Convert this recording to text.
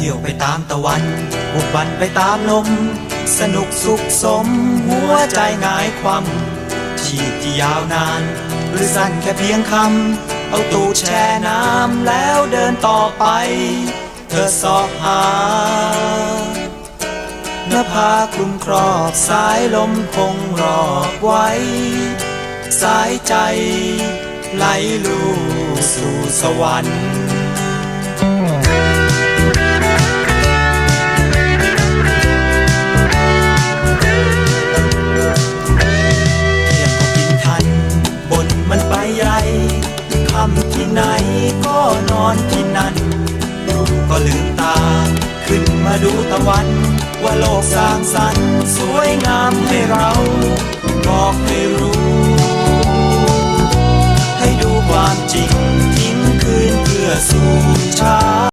ที่ยวไปตามตะวันบุกบันไปตามลม สนุกสุขสม หัวใจงายความชีพที่ยาวนาน หรือสั้นแค่เพียงคำ เอาตูดแช่น้ำแล้วเดินต่อไป เธอสอบหานภาคลุมครอบสายลมคงรอบไว้ สายใจ ไหลลูสู่สวรรค์ อนที่นั่นก็ลืมตา ขึ้นมาดูตะวัน ว่าโลกสร้างสรรค์สวยงาม